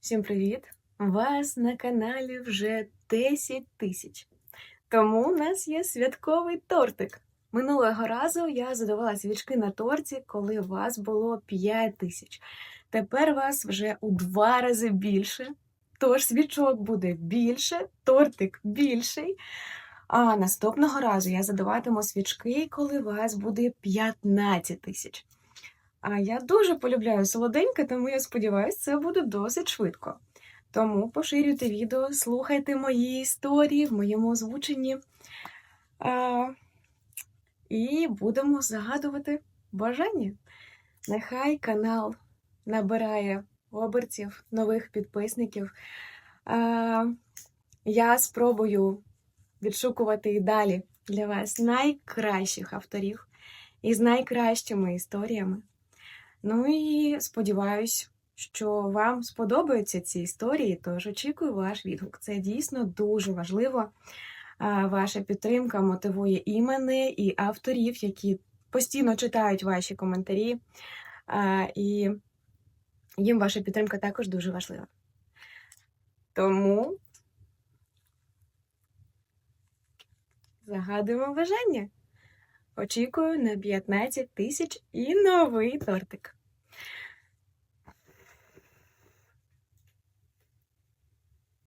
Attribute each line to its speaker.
Speaker 1: Всім привіт! Вас на каналі вже 10 тисяч. Тому у нас є святковий тортик. Минулого разу я задавала свічки на торті, коли вас було 5 тисяч. Тепер вас вже у два рази більше. Тож свічок буде більше, тортик більший. А наступного разу я задаватиму свічки, коли вас буде 15 тисяч. А я дуже полюбляю солоденьке, тому я сподіваюся, це буде досить швидко. Тому поширюйте відео, слухайте мої історії в моєму озвученні. А, і будемо загадувати бажання. Нехай канал набирає обертів, нових підписників. А, я спробую відшукувати і далі для вас найкращих авторів із найкращими історіями. Ну і сподіваюсь, що вам сподобаються ці історії, тож очікую ваш відгук. Це дійсно дуже важливо. Ваша підтримка мотивує і мене, і авторів, які постійно читають ваші коментарі. І їм ваша підтримка також дуже важлива. Тому загадуємо бажання. Очікую на 15 тисяч і новий тортик.